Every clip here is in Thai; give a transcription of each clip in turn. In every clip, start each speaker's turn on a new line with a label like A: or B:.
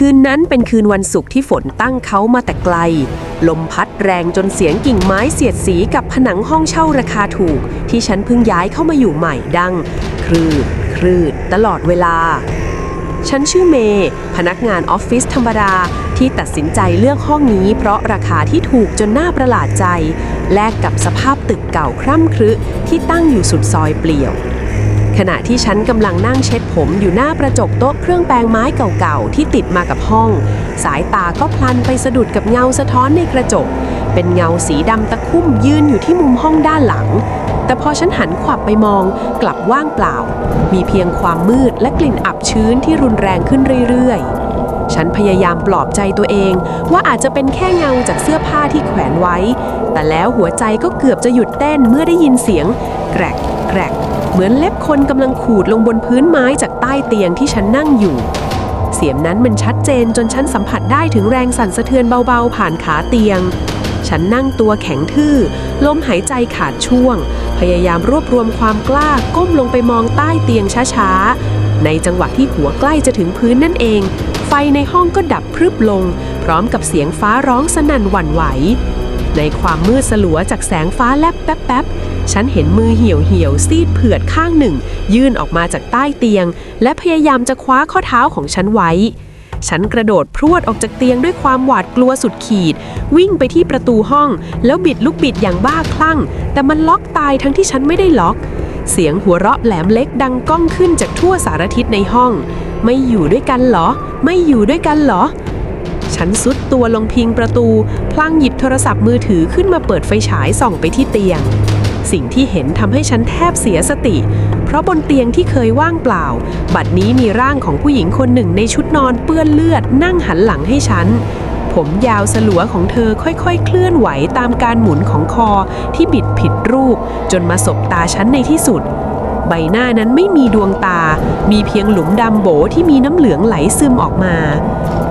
A: คืนนั้นเป็นคืนวันศุกร์ที่ฝนตั้งเขามาแต่ไกล ลมพัดแรงจนเสียงกิ่งไม้เสียดสีกับผนังห้องเช่าราคาถูก ที่ฉันเพิ่งย้ายเข้ามาอยู่ใหม่ดัง ครืดครืดตลอดเวลา ฉันชื่อเมย์พนักงานออฟฟิศธรรมดาที่ตัดสินใจเลือกห้องนี้ เพราะราคาที่ถูกจนน่าประหลาดใจ แลกกับสภาพตึกเก่าคร่ำครึที่ตั้งอยู่สุดซอยเปลี่ยว ขณะที่ฉันกำลังนั่งเช็ดผมอยู่หน้ากระจกโต๊ะเครื่องแปรงไม้เก่าๆ ที่ติดมากับห้อง สายตาก็พลันไปสะดุดกับเงาสะท้อนในกระจก เป็นเงาสีดำตะคุ่มยืนอยู่ที่มุมห้องด้านหลัง แต่พอฉันหันขวับไปมองกลับว่างเปล่า มีเพียงความมืดและกลิ่นอับชื้นที่รุนแรงขึ้นเรื่อยๆฉันพยายามปลอบใจตัวเอง ว่าอาจจะเป็นแค่เงาจากเสื้อผ้าที่แขวนไว้ แต่แล้วหัวใจก็เกือบจะหยุดเต้นเมื่อได้ยินเสียง แกรกแกรก เหมือนเล็บคนกำลังขูดลงบนพื้นไม้จากใต้เตียงที่ฉันนั่งอยู่ เสียงนั้นมันชัดเจนจนฉันสัมผัสได้ถึงแรงสั่นสะเทือนเบาๆ ผ่านขาเตียง ฉันนั่งตัวแข็งทื่อ ลมหายใจขาดช่วง พยายามรวบรวมความกล้าก้มลงไปมองใต้เตียงช้าๆ ในจังหวะที่หัวใกล้จะถึงพื้นนั่นเอง ไฟในห้องก็ดับพรึบลง พร้อมกับเสียงฟ้าร้องสนั่นหวั่นไหว ในความมืดสลัวจากแสงฟ้าแลบแป๊บๆ ฉันเห็นมือเหี่ยวเหี่ยวๆซีดเผือดข้างหนึ่ง ยื่นออกมาจากใต้เตียง และพยายามจะคว้าข้อเท้าของฉันไว้ ฉันกระโดดพรวดออกจากเตียงด้วยความหวาดกลัวสุดขีด วิ่งไปที่ประตูห้อง แล้วบิดลูกบิดอย่างบ้าคลั่ง แต่มันล็อกตายทั้งที่ฉันไม่ได้ล็อก เสียงหัวเราะแหลมเล็กดังก้องขึ้นจากทั่วสารทิศในห้อง ไม่อยู่ด้วยกันเหรอ ไม่อยู่ด้วยกันเหรอ ฉันซุดตัวลงพิงประตู พลางหยิบโทรศัพท์มือถือขึ้นมาเปิดไฟฉายส่องไปที่เตียง สิ่งที่เห็นทำให้ฉันแทบเสียสติ เพราะบนเตียงที่เคยว่างเปล่า บัดนี้มีร่างของผู้หญิงคนหนึ่งในชุดนอนเปื้อนเลือดนั่งหันหลังให้ฉัน ผมยาวสลัวของเธอค่อยๆ เคลื่อนไหวตามการหมุนของคอที่บิดผิดรูป จนมาสบตาฉันในที่สุดใบหน้านั้นไม่มีดวงตา มีเพียงหลุมดำโบที่มีน้ำเหลืองไหลซึมออกมา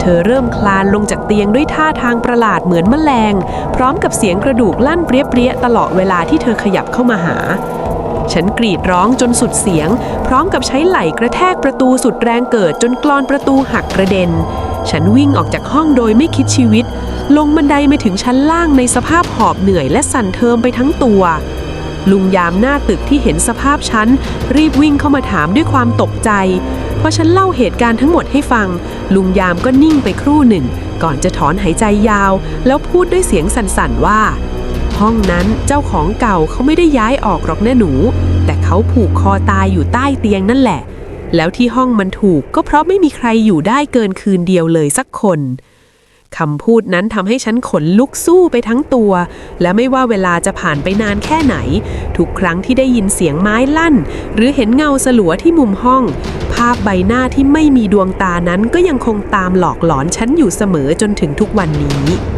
A: ธอเริ่มคลานลงจากเตียงด้วยท่าทางประหลาดเหมือนแมลง พร้อมกับเสียงกระดูกลั่นเปรี้ยๆตลอดเวลาที่เธอขยับเข้ามาหา ฉันกรีดร้องจนสุดเสียง พร้อมกับใช้ไหล่กระแทกประตูสุดแรงเกิดจนกลอนประตูหักกระเด็น ฉันวิ่งออกจากห้องโดยไม่คิดชีวิต ลงบันไดมาถึงชั้นล่างในสภาพหอบเหนื่อยและสั่นเทิมไปทั้งตัว ลุงยามหน้าตึกที่เห็นสภาพฉัน รีบวิ่งเข้ามาถามด้วยความตกใจ พอฉันเล่าเหตุการณ์ทั้งหมดให้ฟัง ลุงยามก็นิ่งไปครู่หนึ่ง ก่อนจะถอนหายใจยาว แล้วพูดด้วยเสียงสั่นๆว่า ห้องนั้นเจ้าของเก่าเขาไม่ได้ย้ายออกหรอกนะหนู แต่เขาผูกคอตายอยู่ใต้เตียงนั่นแหละ แล้วที่ห้องมันถูกก็เพราะไม่มีใครอยู่ได้เกินคืนเดียวเลยสักคน คำพูดนั้นทำให้ฉันขนลุกสู้ไปทั้งตัว และไม่ว่าเวลาจะผ่านไปนานแค่ไหน ทุกครั้งที่ได้ยินเสียงไม้ลั่น หรือเห็นเงาสลัวที่มุมห้อง ภาพใบหน้าที่ไม่มีดวงตานั้นก็ยังคงตามหลอกหลอนฉันอยู่เสมอจนถึงทุกวันนี้